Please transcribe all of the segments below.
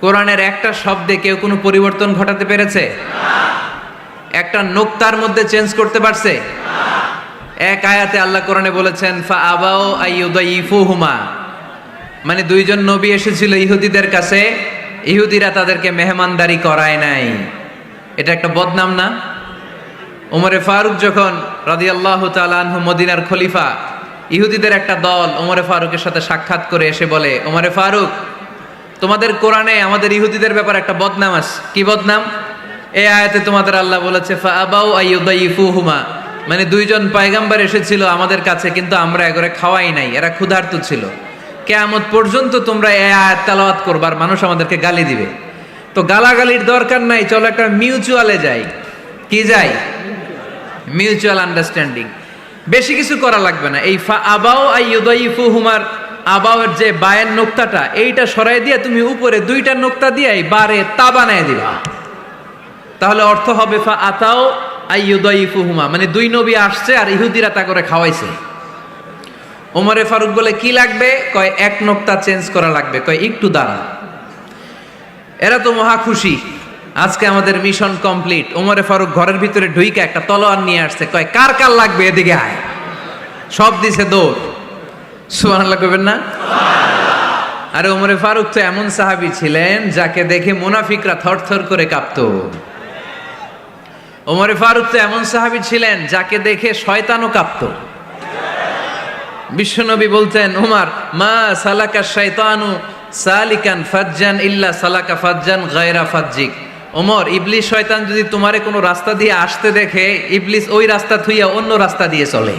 কোরআনের একটা শব্দে কেউ কোনো পরিবর্তন ঘটাতে পেরেছে? একটা নোক্তার মধ্যে চেঞ্জ করতে পারছে? এক আয়াতে আল্লাহ কোরআনে বলেছেন, ফা আবাও আইয়ুদাইফুহুমা মানে দুইজন নবী এসেছিল ইহুদিদের কাছে, ইহুদিরা তাদেরকে মেহমানদারি করায় নাই। এটা একটা বদনাম না? ওমরে ফারুক যখন তাআলা আনহু মদিনার খলিফা, ইহুদিদের একটা দল ওমরে ফারুকের সাথে সাক্ষাৎ করে এসে বলে, ওমরে ফারুক তোমাদের কোরআনে আমাদের ইহুদিদের ব্যাপার একটা বদনাম আছে। কি বদনাম? এ আয়াতে তোমাদের আল্লাহ বলেছে মানে দুইজন পায়গাম্বার এসেছিল আমাদের কাছে, কিন্তু আমরা এগরে খাওয়াই নাই, এরা ক্ষুধার্ত ছিল। কেয়ামত পর্যন্ত তোমরা এ আয়াত তেলাওয়াত করবার মানুষ আমাদেরকে গালি দিবে। তো গালাগালির দরকার নাই, চলো একটা মিউচুয়ালে যাই। কি যাই? Mutual understanding. বেশি কিছু করা লাগবে না। এই ফা আবাও আইয়ুদাইফু হুমার আবাওয়ের যে বায়ের নোক্তাটা, এইটা সরাই দিয়ে তুমি উপরে দুইটা নোক্তা দিয়ে বারে তা বানায় দিবা। তাহলে অর্থ হবে ফা আতাও আইয়ুদাইফু হুমা মানে দুই নবী আসছে আর ইহুদিরা তা করে খাওয়াইছে। ওমরে ফারুক বলে, কি লাগবে? কয়, এক নোক্তা চেঞ্জ করা লাগবে। কয়, একটু দাঁড়া। এরা তো মহা খুশি। আজকে আমাদের মিশন কমপ্লিট। ওমরে ফারুক ঘরের ভিতরে ঢুইকে একটা তলোয়ার নিয়ে আসছে। কয়, কার কার লাগবে এদিকে আয়? সব দিছে দৌড়। আরে ওমরে ফারুক তো এমন সাহাবী ছিলেন যাকে দেখে মুনাফিকরা থরথর করে কাঁপতো। ওমরে ফারুক তো এমন সাহাবী ছিলেন যাকে দেখে শয়তানও কাঁপতো। বিশ্বনবী বলতেন, উমার, মা সালাকা শয়তানু সালিকান ফাজ্জান ইল্লা সালাকা ফাজ্জান গায়রা ফাজ্জিক। ওমর, ইবলিস শয়তান যদি তোমারে কোনো রাস্তা দিয়ে আসতে দেখে, ইবলিস ওই রাস্তা থুইয়া অন্য রাস্তা দিয়ে চলে।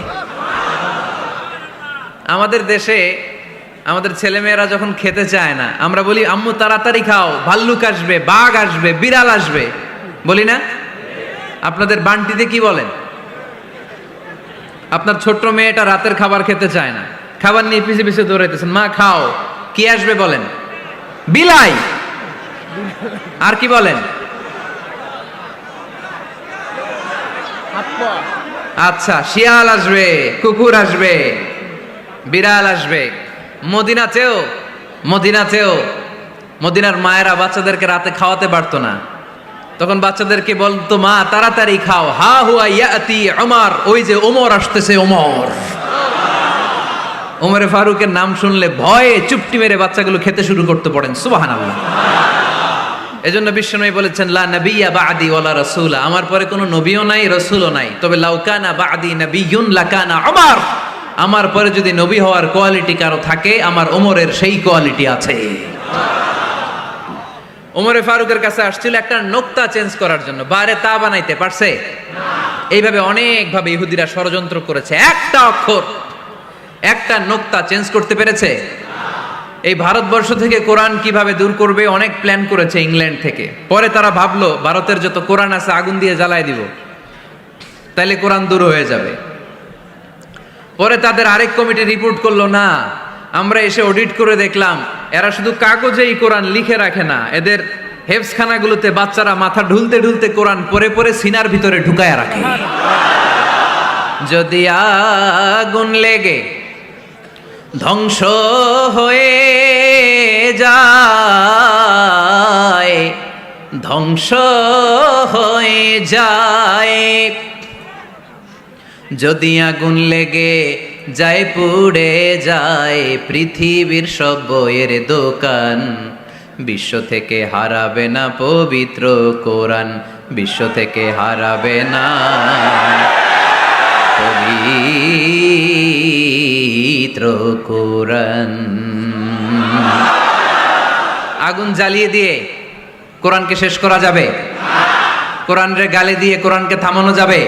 আমাদের দেশে আমাদের ছেলেমেয়েরা যখন খেতে চায় না আমরা বলি আম্মু তাড়াতাড়ি খাও ভাল্লুক আসবে বাঘ আসবে বিড়াল আসবে। বলি না? আপনাদের বান্টিতে কি বলেন? আপনার ছোট্ট মেয়েটা রাতের খাবার খেতে চায় না খাবার নিয়ে পিছে পিছে দৌড়াইতেছেন মা খাও। কি আসবে বলেন? বিলাই! আর কি বলেন? আচ্ছা শিয়াল আসবে কুকুর আসবে। বিড়াল আসবে। মদিনাতেও মদিনাতেও, মদিনার মায়েরা বাচ্চাদেরকে রাতে খাওয়াতে পারতো না। তখন বাচ্চাদেরকে বলতো, মা, তাড়াতাড়ি খাও। হা হুয়া ইয়াতি আমার ওই যে ওমর আসতেছে ওমর ওমরে ফারুকের নাম শুনলে ভয়ে চুপটি মেরে বাচ্চাগুলো খেতে শুরু করতে পড়েন সুবাহান আল্লাহ এজন্য বিশ্বনবী বলেছেন, লা নবিয়া বাদি ওয়ালা রাসূলা। আমার পরে কোনো নবীও নাই, রাসূলও নাই। তবে লাউকানা বা বাদি নবিয়ুন লাকানা ওমর আমার পরে যদি নবী হওয়ার কোয়ালিটি কারও থাকে, আমার ওমরের সেই কোয়ালিটি আছে। ওমরে ফারুকের কাছে আসছিল একটা নোক্তা চেঞ্জ করার জন্য। বারে তা বানাইতে পারছে? এইভাবে অনেকভাবে ইহুদিরা ষড়যন্ত্র করেছে। একটা অক্ষর, একটা নোক্তা চেঞ্জ করতে পেরেছে? এই ভারতবর্ষ থেকে কোরআন কীভাবে দূর করবে, অনেক প্ল্যান করেছে ইংল্যান্ড থেকে। পরে তারা ভাবলো, ভারতের যত কোরআন আছে, আগুন দিয়ে জ্বালায় দিব। তাইলে কোরআন দূর হয়ে যাবে। পরে তাদের আরেক কমিটি রিপোর্ট করল, না, আমরা এসে অডিট করে দেখলাম, এরা শুধু কাগজেই কোরআন লিখে রাখে না, এদের হেফসখানাগুলোতে বাচ্চারা মাথা ঢুলতে ঢুলতে কোরআন পরে পরে সিনার ভিতরে ঢুকায় রাখে। যদি আগুন লেগে ধ্বংস হয়ে যায়, ধ্বংস হয়ে যায় যদি আগুন লেগে যায়, পুড়ে যায়, পৃথিবীর সব বইয়ের দোকান। বিশ্ব থেকে হারাবে না পবিত্র কোরআন। বিশ্ব থেকে হারাবে না পবিত্র কোরআন। আগুন জ্বালিয়ে দিয়ে কোরআনকে শেষ করা যাবে? কোরআনরে গালি দিয়ে কোরআনকে থামানো যাবে?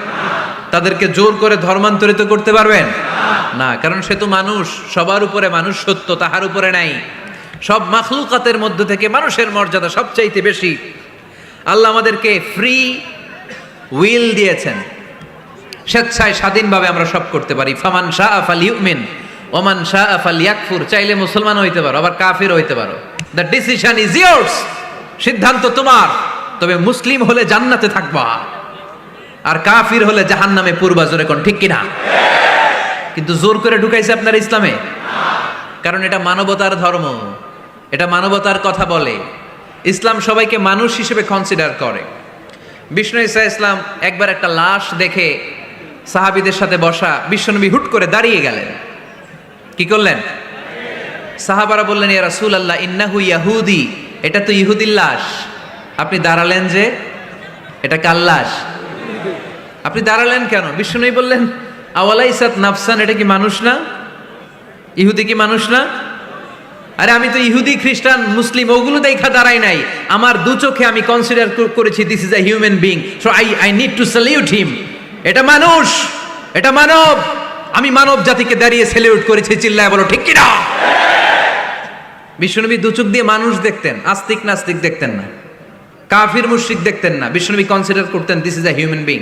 তাদেরকে জোর করে ধর্মান্তরিত করতে পারবেন? না, কারণ সে তো মানুষ, সবার উপরে মানুষ সত্য, তাহার উপরে নাই। সব মাখলুকাতের মধ্য থেকে মানুষের মর্যাদা সবচাইতে বেশি। আল্লাহ আমাদেরকে ফ্রি উইল দিয়েছেন। স্বেচ্ছায় স্বাধীনভাবে আমরা সব করতে পারি। ফামান শাহ আফাল ইউমিন ওমান শাহ আফাল ইয়াকফুর চাইলে মুসলমান হইতে পারো, আবার কাফির হইতে পারো। দ্য ডিসিশন ইজ ইয়ার্স সিদ্ধান্ত তোমার। তবে মুসলিম হলে জান্নাতে থাকবা। আর কাফির হলে জাহান্নামে পূর্বা জোরে কোন, ঠিক কিনা? কিন্তু জোর করে ঢুকাইছে আপনার ইসলামে? কারণ এটা মানবতার ধর্ম, এটা মানবতার কথা বলে। ইসলাম সবাইকে মানুষ হিসেবে কনসিডার করে। বিষ্ণু ইসা ইসলাম একবার একটা লাশ দেখে সাহাবিদের সাথে বসা বিশ্বনবী হুট করে দাঁড়িয়ে গেলেন। কি করলেন? সাহাবারা বললেন, ইয়া রাসূল আল্লাহ ইন্নাহু ইয়াহুদি। এটা তো ইহুদির লাশ। আপনি দাঁড়ালেন যে, এটা কার লাশ? আপনি দাঁড়ালেন কেন? বিষ্ণুই বললেন, আওয়ালাইসাত নাফসান, এটা কি মানুষ না? ইহুদি কি মানুষ না? আরে আমি তো ইহুদি, খ্রিস্টান, মুসলিম, ওগুলো দেখা দাঁড়াই নাই। আমার দু চোখে আমি কনসিডার করেছি this is a human being so I I need to salute him এটা মানুষ, এটা মানব। আমি মানব জাতিকে দাঁড়িয়ে স্যালিউট করেছি, চিল্লায় বলো, ঠিক কিনা? বিশ্বনবী চোখ দিয়ে মানুষ দেখতেন, আস্তিক নাস্তিক দেখতেন না। কাফির, মুশরিক দেখতেন না। বিশ্বনবী কনসিডার করতেন this is a human being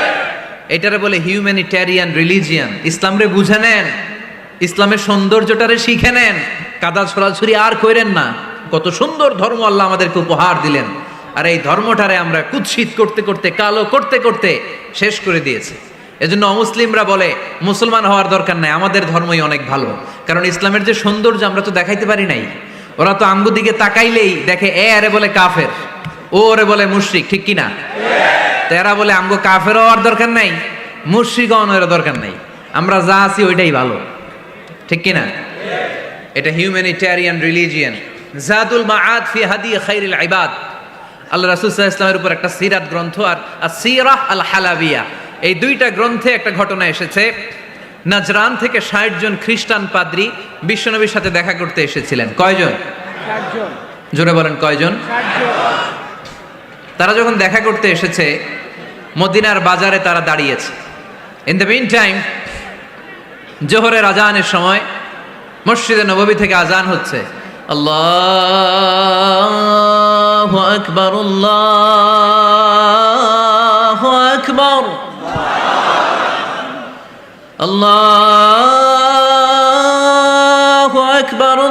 এটারে বলে হিউম্যানিটেরিয়ান রিলিজিয়ান ইসলামরে বুঝে নেন। ইসলামের সৌন্দর্যটারে শিখে নেন। কাদা ছড়াছড়ি আর কইরেন না। কত সুন্দর ধর্ম আল্লাহ আমাদেরকে উপহার দিলেন। আর এই ধর্মটারে আমরা কুৎসিত করতে করতে, কালো করতে করতে শেষ করে দিয়েছি। এজন্য অমুসলিমরা বলে, মুসলমান হওয়ার দরকার নাই, আমাদের ধর্মই অনেক ভালো। কারণ ইসলামের যে সৌন্দর্য আমরা তো দেখাইতে পারি নাই। ওরা তো আঙ্গু দিকে তাকাইলেই দেখে, এ আরে বলে কাফের, ও ওরে বলে মুশরিক, ঠিক কিনা? তো এরা বলে আমগো কাফের হওয়ার দরকার নাই মুশরিক হওয়ার দরকার নাই। আমরা যা আছি ওইটাই ভালো। ঠিক কিনা এটা হিউম্যানিটেরিয়ান রিলিজিয়ান জাদুল মাআদ ফি হাদি খাইরুল ইবাদ। আল্লাহ রাসূল সাল্লাল্লাহু ইসলামের উপর একটা সিরাত গ্রন্থ আর সিরাহ আল হালাবিয়া। এই দুইটা গ্রন্থে একটা ঘটনা এসেছে। নাজরান থেকে ষাট জন খ্রিস্টান পাদ্রী বিশ্বনবীর সাথে দেখা করতে এসেছিলেন। কয়জন? জোরে বলেন কয়জন? তারা যখন দেখা করতে এসেছে মদিনার বাজারে তারা দাঁড়িয়েছে। ইন দ্য মিন টাইম জোহরের আজানের সময় মসজিদে নববী থেকে আজান হচ্ছে। আল্লাহ আকবর আল্লাহ আকবর। আল্লাহ আকবর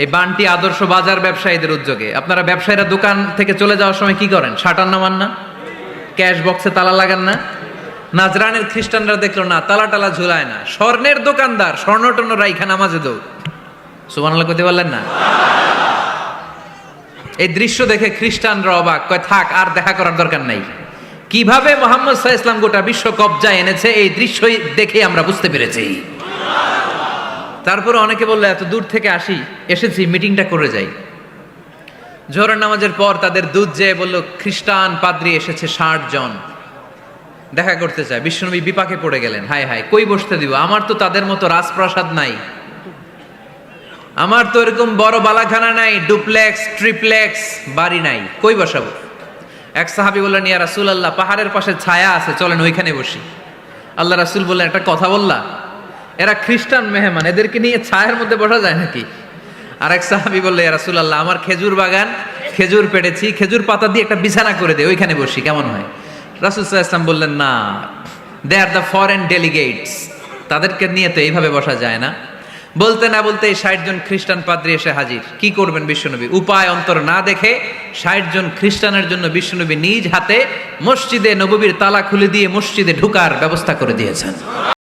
এই বানটি আদর্শ বাজার ব্যবসায়ীদের উদ্যোগে। আপনারা ব্যবসায়ীরা দোকান থেকে চলে যাওয়ার সময় কি করেন? শাটার নামান না? ক্যাশ বক্সে তালা লাগান না? নাজরানের খ্রিস্টানরা দেখল, না, তালা টালা ঝুলায় না। স্বর্ণের দোকানদার স্বর্ণ টর্ণ রাইখা নামাজে দৌড়। সুবহানাল্লাহ কইতে পারলেন না? এই দৃশ্য দেখে খ্রিস্টানরা অবাক, কয়, থাক, আর দেখা করার দরকার নাই। কীভাবে মোহাম্মদ সাহা ইসলাম গোটা বিশ্ব কবজা এনেছে, এই দৃশ্য দেখে আমরা বুঝতে পেরেছি। তারপরে অনেকে বলল, এত দূর থেকে আসি, এসেছি মিটিংটা করে যাই। জোহরের নামাজের পর তাদের দুধ যেয়ে বলল, খ্রিস্টান পাদ্রি এসেছে ষাট জন। দেখা করতে চায়। বিশ্বনবী বিপাকে পড়ে গেলেন। হায় হায়, কই বসতে দিব? আমার তো তাদের মতো রাজপ্রাসাদ নাই। আমার তো এরকম বড় বালাখানা নাই, ডুপ্লেক্স, ট্রিপ্লেক্স, বাড়ি নাই। কই বসাবো? এক সাহাবি বললেন, ইয়া রাসুল আল্লাহ পাহাড়ের পাশে ছায়া আছে, চলেন ওইখানে বসি। আল্লাহ রাসুল বললেন, একটা কথা বললা? এরা খ্রিস্টান মেহমান, এদেরকে নিয়ে ছায়ের মধ্যে বসা যায় নাকি? আর এক সাহাবি বললে, ইয়া রাসুল আমার খেজুর বাগান, খেজুর পেড়েছি খেজুর পাতা দিয়ে একটা বিছানা করে দে, ওইখানে বসি, কেমন হয়? রাসুল ইসলাম বললেন, না, they are the foreign delegates, তাদেরকে নিয়ে তো এইভাবে বসা যায় না। বলতে না বলতে ষাট জন খ্রিস্টান পাদ্রী এসে হাজির। কি করবেন বিশ্বনবী? উপায়, অন্তর না দেখে ষাট জন খ্রিস্টানের জন্য বিশ্বনবী নিজ হাতে মসজিদে নববীর তালা খুলে দিয়ে মসজিদে ঢুকার ব্যবস্থা করে দিয়েছেন।